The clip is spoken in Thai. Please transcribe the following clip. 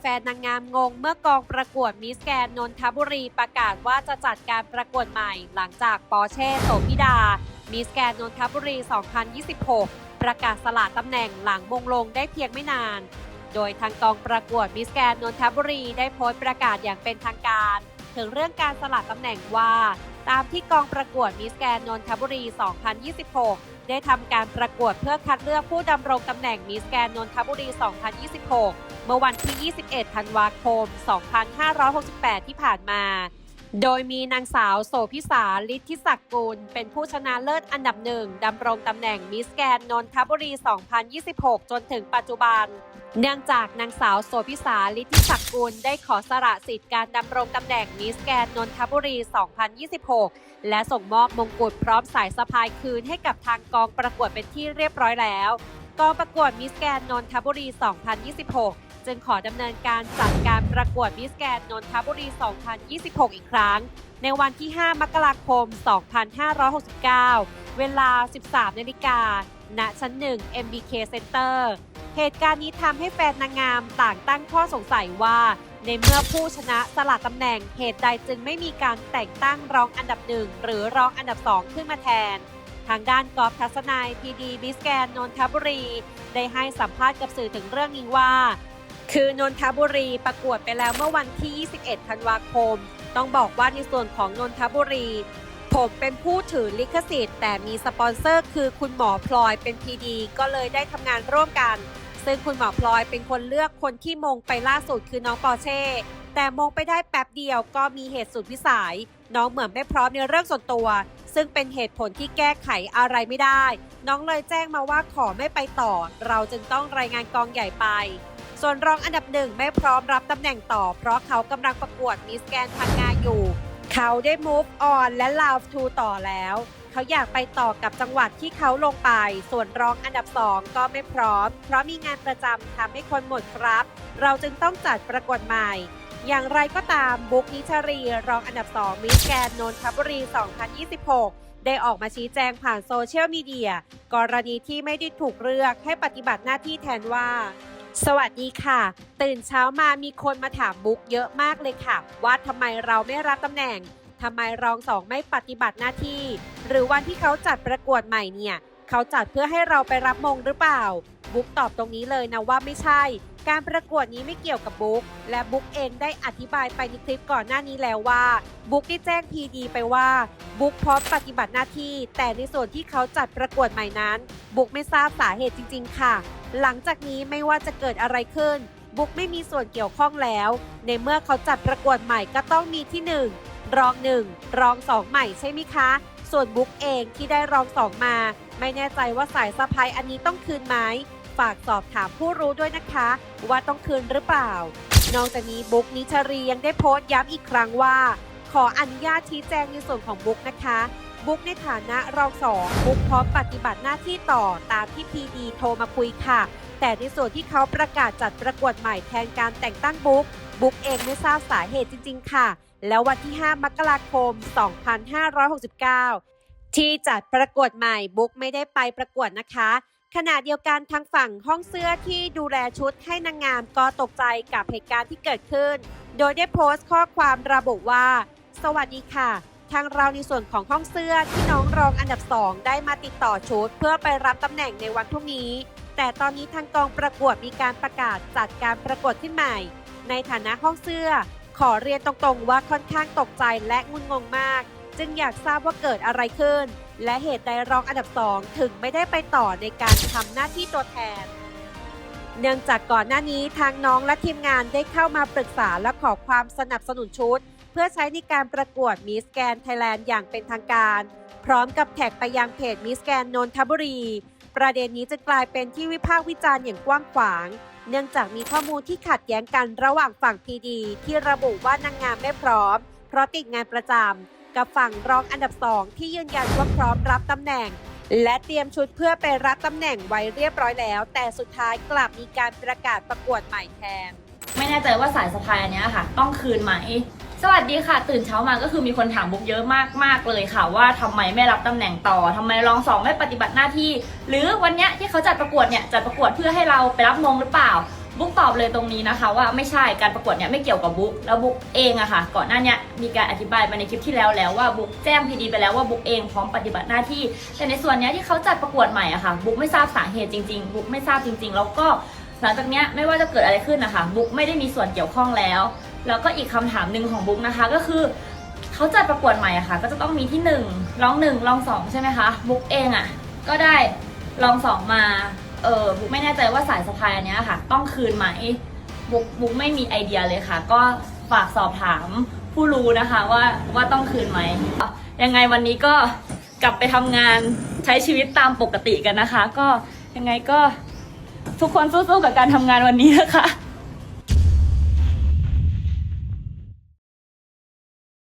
แฟนนางงามงง เมื่อกองประกวดมิสแกนนนทบุรีประกาศว่าจะจัดการประกวดใหม่ หลังจากปอร์เช่โสพิดา มิสแกนนนทบุรี 2026 ประกาศสละตำแหน่งหลังมงลงได้เพียงไม่นาน โดยทางกองประกวดมิสแกนนนทบุรีได้โพสต์ประกาศอย่างเป็นทางการ ถึงเรื่องการสละตำแหน่งว่า ตามที่กองประกวดมิสแกนนนทบุรี 2026 ได้ทำการประกวดเพื่อคัดเลือกผู้ดำรงตำแหน่งมิสแกนนนทบุรี 2026 เมื่อวันที่ 21 ธันวาคม 2568 ที่ผ่านมา โดยมีนางสาวโสพิสาลิทธิศักดิ์กุล เป็นผู้ชนะเลิศอันดับหนึ่งดำรงตำแหน่งมิสแกนนนทบุรี 2026 จนถึงปัจจุบัน เนื่องจากนางสาวโสพิสาลิทธิศักดิ์กุล ได้ขอสละสิทธิ์การดำรงตำแหน่งมิสแกนนนทบุรี 2026 และส่งมอบมงกุฎพร้อมสายสะพายคืนให้กับทางกองประกวดเป็นที่เรียบร้อยแล้ว กองประกวดมิสแกนนนทบุรี 2026 จึงขอดำเนินการจัดการประกวดมิสแกนนนทบุรี 2026 อีกครั้ง ในวันที่ 5 มกราคม 2569 เวลา 13 นาฬิกา ณ ชั้น 1 MBK Center เหตุการณ์นี้ทำให้แฟนนางงามต่างตั้งข้อสงสัยว่า ในเมื่อผู้ชนะสละตำแหน่งเหตุใดจึงไม่มีการแต่งตั้งรองอันดับหนึ่งหรือรองอันดับสองขึ้นมาแทนทางด้านกอล์ฟทัศนัยพีดีบิสแกนนนทบุรี ได้ให้สัมภาษณ์กับสื่อถึงเรื่องนี้ว่า คือนนทบุรีประกวดไปแล้วเมื่อวันที่ 21 ธันวาคม ต้องบอกว่าในส่วนของนนทบุรี ผมเป็นผู้ถือลิขสิทธิ์ แต่มีสปอนเซอร์คือคุณหมอพลอยเป็นพีดีก็เลยได้ทำงานร่วมกัน ซึ่งคุณหมอพลอยเป็นคนเลือกคนที่มงไปล่าสุดคือน้องปอเช่ แต่มงไปได้แป๊บเดียวก็มีเหตุสุดวิสัย น้องเหมือนไม่พร้อมในเรื่องส่วนตัว ซึ่งเป็นเหตุผลที่แก้ไขอะไรไม่ได้ น้องเลยแจ้งมาว่าขอไม่ไปต่อ เราจึงต้องรายงานกองใหญ่ไป ส่วนรองอันดับหนึ่งไม่พร้อมรับตำแหน่งต่อ เพราะเขากำลังประกวดมิสแกนพังงาอยู่ เขาได้ move on และ love to ต่อแล้ว เขาอยากไปต่อกับจังหวัดที่เขาลงไป ส่วนรองอันดับ2ก็ไม่พร้อม เพราะมีงานประจำทำให้คนหมดครับ เราจึงต้องจัดประกวดใหม่ อย่างไรก็ตามบุ๊กนิชารี รองอันดับ2มิสแกนนนทบุรี 2026ได้ออกมาชี้แจงผ่านโซเชียลมีเดีย กรณีที่ไม่ได้ถูกเลือกให้ปฏิบัติหน้าที่แทนว่า สวัสดีค่ะ ตื่นเช้ามามีคนมาถามบุ๊กเยอะมากเลยค่ะ ว่าทำไมเราไม่รับตำแหน่งทำไมรองสองไม่ปฏิบัติหน้าที่ หรือวันที่เขาจัดประกวดใหม่เนี่ย เขาจัดเพื่อให้เราไปรับมงหรือเปล่า บุ๊กตอบตรงนี้เลยนะว่าไม่ใช่ การประกวดนี้ไม่เกี่ยวกับบุ๊กและบุ๊กเองได้อธิบายไปในคลิปก่อนหน้านี้แล้วว่า บุ๊กได้แจ้งพีดีไปว่าบุ๊กพร้อมปฏิบัติหน้าที่ แต่ในส่วนที่เขาจัดประกวดใหม่นั้น บุ๊กไม่ทราบสาเหตุจริง ๆ ค่ะ หลังจากนี้ไม่ว่าจะเกิดอะไรขึ้น บุ๊กไม่มีส่วนเกี่ยวข้องแล้ว ในเมื่อเขาจัดประกวดใหม่ก็ต้องมีที่ 1 รอง 1 รอง 2 ใหม่ใช่ไหมคะ ส่วนบุ๊กเองที่ได้รอง2มา ไม่แน่ใจว่าสายสะพายอันนี้ต้องคืนไหม ฝากสอบถามผู้รู้ด้วยนะคะ ว่าต้องคืนหรือเปล่า นอกจากนี้บุ๊กนิชารียังได้โพสต์ย้ำอีกครั้งว่า ขออนุญาตชี้แจงในส่วนของบุ๊กนะคะบุ๊กในฐานะรองสองบุ๊กพร้อมปฏิบัติหน้าที่ต่อตามที่พีดีโทรมาคุยค่ะ แต่ในส่วนที่เขาประกาศจัดประกวดใหม่แทนการแต่งตั้งบุ๊กบุ๊กเองไม่ทราบสาเหตุจริง ๆ ค่ะ แล้ววันที่ 5 มกราคม 2569 ที่จัดประกวดใหม่บุ๊กไม่ได้ไปประกวดนะคะ ขณะเดียวกันทางฝั่งห้องเสื้อที่ดูแลชุดให้นางงามก็ตกใจกับเหตุการณ์ที่เกิดขึ้น โดยได้โพสต์ข้อความระบุว่า สวัสดีค่ะ ทางเราในส่วนของห้องเสื้อที่น้องรองอันดับ 2 ได้มาติดต่อชุด เพื่อไปรับตำแหน่งในวันพรุ่งนี้ แต่ตอนนี้ทางกองประกวดมีการประกาศจัดการประกวดขึ้นใหม่ ในฐานะห้องเสื้อ ขอเรียนตรงๆว่าค่อนข้างตกใจและงุนงงมาก จึงอยากทราบว่าเกิดอะไรขึ้น และเหตุใดรองอันดับ2ถึงไม่ได้ไปต่อในการทำหน้าที่ตัวแทน เนื่องจากก่อนหน้านี้ทางน้องและทีมงานได้เข้ามาปรึกษาและขอความสนับสนุนชุด เพื่อใช้ในการประกวดมิสแกนไทยแลนด์อย่างเป็นทางการ พร้อมกับแท็กไปยังเพจมิสแกนนนทบุรี ประเด็นนี้จะกลายเป็นที่วิพากษ์วิจารณ์อย่างกว้างขวางเนื่องจากมีข้อมูลที่ขัดแย้งกันระหว่างฝั่งพีดีที่ระบุว่านางงามไม่พร้อม เพราะติดงานประจำ กับฝั่งรองอันดับสองที่ยืนยันว่าพร้อมรับตำแหน่ง และเตรียมชุดเพื่อไปรับตำแหน่งไว้เรียบร้อยแล้ว แต่สุดท้ายกลับมีการประกาศประกวดใหม่แทน ไม่แน่ใจว่าสายสะพายอันเนี้ยค่ะ ต้องคืนไหม สวัสดีค่ะ ตื่นเช้ามาก็คือมีคนถามบุ๊กเยอะมากมากๆเลยค่ะ ว่าทำไมไม่รับตำแหน่งต่อทำไมรองสองไม่ปฏิบัติหน้าที่ หรือวันเนี้ยที่เขาจัดประกวดเนี่ยจัดประกวดเพื่อให้เราไปรับมงหรือเปล่า บุ๊กตอบเลยตรงนี้นะคะว่าไม่ใช่การประกวดเนี่ยไม่เกี่ยวกับบุ๊กแล้วบุ๊กเองอะค่ะ ก่อนหน้านี้มีการอธิบายไปในคลิปที่แล้วแล้วว่าบุ๊กแจ้งพีดีไปแล้วว่าบุ๊กเองพร้อมปฏิบัติหน้าที่ แต่ในส่วนนี้ที่เขาจัดประกวดใหม่อะค่ะบุ๊กไม่ทราบสาเหตุจริงๆบุ๊กไม่ทราบจริง ๆ แล้วก็หลังจากเนี้ยไม่ว่าจะเกิดอะไรขึ้นนะคะบุ๊กไม่ได้มีส่วนเกี่ยวข้องแล้ว แล้วก็อีกคำถามหนึ่งของบุ๊กนะคะก็คือเขาจัดประกวดใหม่อะค่ะ ก็จะต้องมีที่หนึ่งรองหนึ่งรองสองใช่ไหมคะบุ๊กเองอะก็ได้รองสองมา เออบุ๊กไม่แน่ใจว่าสายสะพายอันเนี้ยค่ะ ต้องคืนไหมบุ๊กบุ๊กไม่มีไอเดียเลยค่ะ ก็ฝากสอบถามผู้รู้นะคะว่าว่าต้องคืนไหมยังไงวันนี้ก็กลับไปทำงานใช้ชีวิตตามปกติกันนะคะ ก็ยังไงก็ทุกคนสู้ๆกับการทำงานวันนี้นะคะ